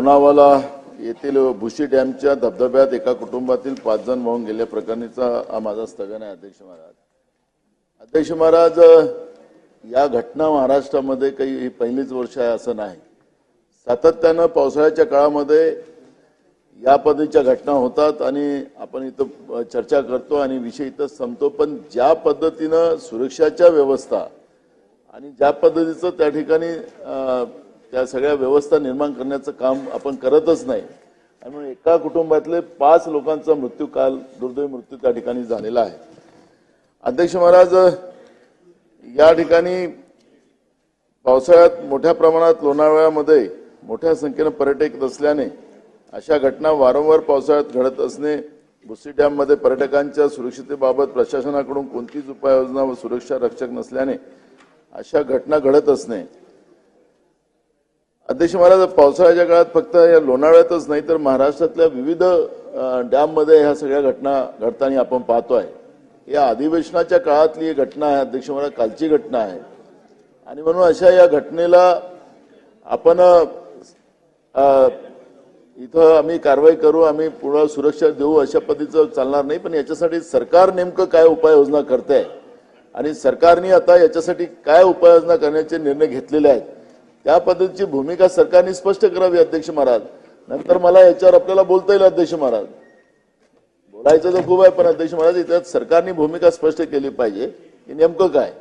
पुनावाला येथील भुशी डॅमच्या धबधब्यात एका कुटुंबातील पाच जण वाहून गेल्या प्रकरणीचा हा माझा स्थगन आहे अध्यक्ष महाराज. अध्यक्ष महाराज या घटना महाराष्ट्रामध्ये काही ही पहिलीच वर्ष आहे असं नाही. सातत्यानं पावसाळ्याच्या काळामध्ये या पद्धतीच्या घटना होतात आणि आपण इथं चर्चा करतो आणि विषय इथं संपतो पण ज्या पद्धतीनं सुरक्षाच्या व्यवस्था आणि ज्या पद्धतीचं त्या ठिकाणी त्या सगळ्या व्यवस्था निर्माण करण्याचं काम आपण करतच नाही. आणि म्हणून एका कुटुंबातले पाच लोकांचा मृत्यू काल दुर्दैवी मृत्यू त्या ठिकाणी झालेला आहे. अध्यक्ष महाराज या ठिकाणी पावसाळ्यात मोठ्या प्रमाणात लोणावळ्यामध्ये मोठ्या संख्येनं पर्यटक असल्याने अशा घटना वारंवार पावसाळ्यात घडत असणे भुसी डॅममध्ये पर्यटकांच्या सुरक्षितेबाबत प्रशासनाकडून कोणतीच उपाययोजना व सुरक्षा रक्षक नसल्याने अशा घटना घडत असणे अध्यक्ष महाराज पावसाळ्याच्या काळात फक्त या लोणावळ्यातच नाही तर महाराष्ट्रातल्या विविध डॅममध्ये ह्या सगळ्या घटना घडताना आपण पाहतोय. या अधिवेशनाच्या काळातली ही घटना आहे अध्यक्ष महाराज कालची घटना आहे. आणि म्हणून अशा या घटनेला आपण इथं आम्ही कारवाई करू आम्ही पुन्हा सुरक्षा देऊ अशा पद्धतीचं चालणार नाही पण याच्यासाठी सरकार नेमकं काय उपाययोजना करते आणि सरकारने आता याच्यासाठी काय उपाययोजना करण्याचे निर्णय घेतलेले आहेत? त्या पद्धतीची भूमिका सरकारने स्पष्ट करावी अध्यक्ष महाराज. नंतर मला याच्यावर आपल्याला बोलता येईल अध्यक्ष महाराज. बोलायचं तर खूप आहे पण अध्यक्ष महाराज इथं सरकारने भूमिका स्पष्ट केली पाहिजे. की नेमकं काय?